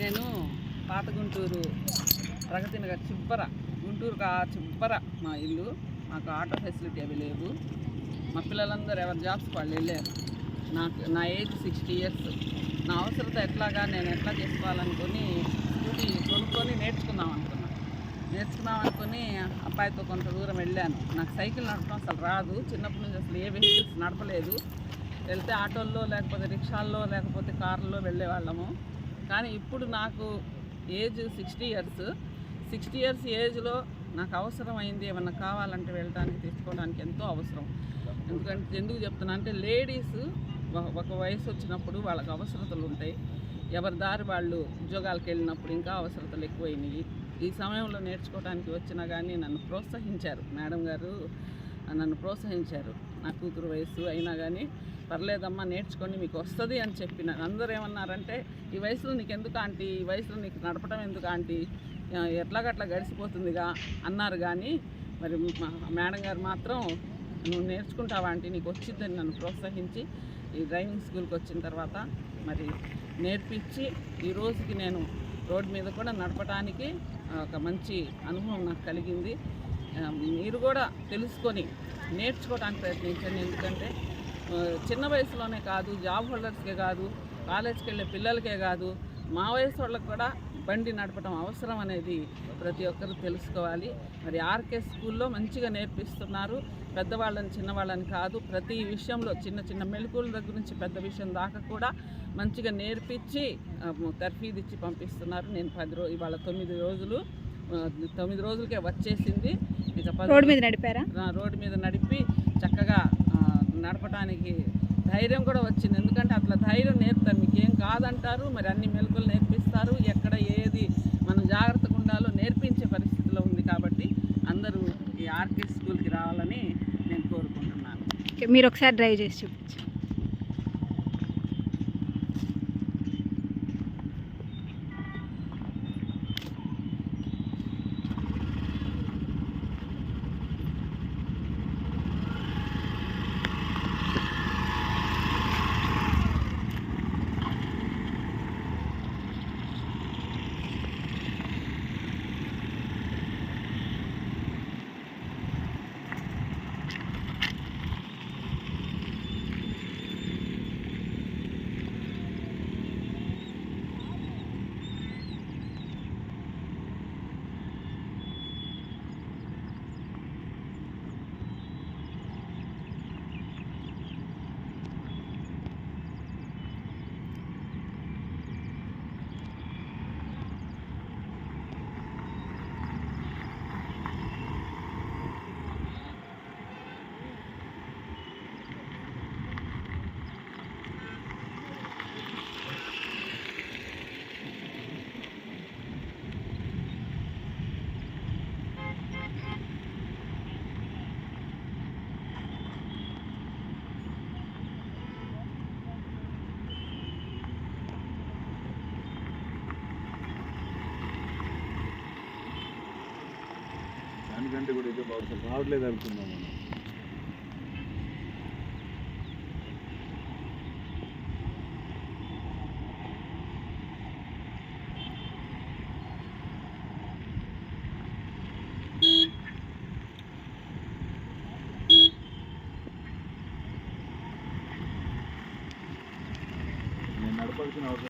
నేను పాత గుంటూరు ప్రగతి నగర్ చిబ్బర గుంటూరు కా చిబ్బర మా ఇల్లు మాకు ఆటో ఫెసిలిటీ అవి లేవు. మా పిల్లలందరూ ఎవరి జాబ్స్ వాళ్ళు వెళ్ళారు. నాకు నా ఏజ్ సిక్స్టీ ఇయర్స్. నా అవసరత ఎట్లాగా నేను ఎట్లా చేసుకోవాలనుకుని స్కూటీ కొనుక్కొని నేర్చుకుందాం అనుకున్నాను నేర్చుకుందాం అనుకుని అబ్బాయితో కొంత దూరం వెళ్ళాను. నాకు సైకిల్ నడపడం అసలు రాదు. చిన్నప్పటి నుంచి అసలు ఏ వెహికల్స్ నడపలేదు. వెళ్తే ఆటోల్లో లేకపోతే రిక్షాల్లో లేకపోతే కార్లో వెళ్ళేవాళ్ళము. కానీ ఇప్పుడు నాకు age sixty years. Sixty years ఏజ్లో నాకు అవసరమైంది ఏమన్నా కావాలంటే వెళ్ళడానికి తీసుకోవడానికి ఎంతో అవసరం. ఎందుకంటే ఎందుకు చెప్తున్నా అంటే లేడీస్ ఒక వయసు వచ్చినప్పుడు వాళ్ళకి అవసరతలు ఉంటాయి. ఎవరి దారి వాళ్ళు ఉద్యోగాలకు వెళ్ళినప్పుడు ఇంకా అవసరతలు ఎక్కువైనాయి ఈ సమయంలో నేర్చుకోవడానికి వచ్చినా కానీ నన్ను ప్రోత్సహించారు. మేడం గారు నన్ను ప్రోత్సహించారు. నా కూతురు వయసు అయినా కానీ పర్లేదమ్మా నేర్చుకొని మీకు వస్తుంది అని చెప్పిన. అందరూ ఏమన్నారంటే ఈ వయసులో నీకు ఎందుకు ఆంటీ? ఈ వయసులో నీకు నడపడం ఎందుకు ఆంటీ? ఎట్లాగట్లా గడిచిపోతుందిగా అన్నారు కానీ మరి మేడం గారు మాత్రం నువ్వు నేర్చుకుంటావా ఆంటీ? నీకు వచ్చిద్దని నన్ను ప్రోత్సహించి ఈ డ్రైవింగ్ స్కూల్కి వచ్చిన తర్వాత మరి నేర్పించి ఈ రోజుకి నేను రోడ్డు మీద కూడా నడపడానికి ఒక మంచి అనుభవం నాకు కలిగింది. మీరు కూడా తెలుసుకొని నేర్చుకోవడానికి ప్రయత్నించండి. ఎందుకంటే చిన్న వయసులోనే కాదు జాబ్ హోల్డర్స్కే కాదు కాలేజ్కి వెళ్ళే పిల్లలకే కాదు మా వయసు వాళ్ళకి కూడా బండి నడపడం అవసరం అనేది ప్రతి ఒక్కరు తెలుసుకోవాలి. మరి ఆర్కే స్కూల్లో మంచిగా నేర్పిస్తున్నారు. పెద్దవాళ్ళని చిన్నవాళ్ళని కాదు ప్రతి విషయంలో చిన్న చిన్న మెలకువల దగ్గర నుంచి పెద్ద విషయం దాకా కూడా మంచిగా నేర్పించి తర్ఫీదు ఇచ్చి పంపిస్తున్నారు. నేను పది రోజు ఇవాళ తొమ్మిది రోజులు తొమ్మిది రోజులకే వచ్చేసింది. రోడ్డు మీద నడిపారా? రోడ్డు మీద నడిపి చక్కగా నడపడానికి ధైర్యం కూడా వచ్చింది. ఎందుకంటే అట్లా ధైర్యం నేర్పుతారు. మీకు ఏం కాదంటారు మరి అన్ని మెలకులు నేర్పిస్తారు. ఎక్కడ ఏది మనం జాగ్రత్తగా ఉండాలో నేర్పించే పరిస్థితిలో ఉంది కాబట్టి అందరూ ఈ ఆర్కే స్కూల్కి రావాలని నేను కోరుకుంటున్నాను. ఓకే, మీరు ఒకసారి డ్రైవ్ చేసి చూపించు దానికంటే కూడా ఇదే బాగుంది రావట్లేదు అనుకున్నాం మనం. నేను నడపాల్సిన అవసరం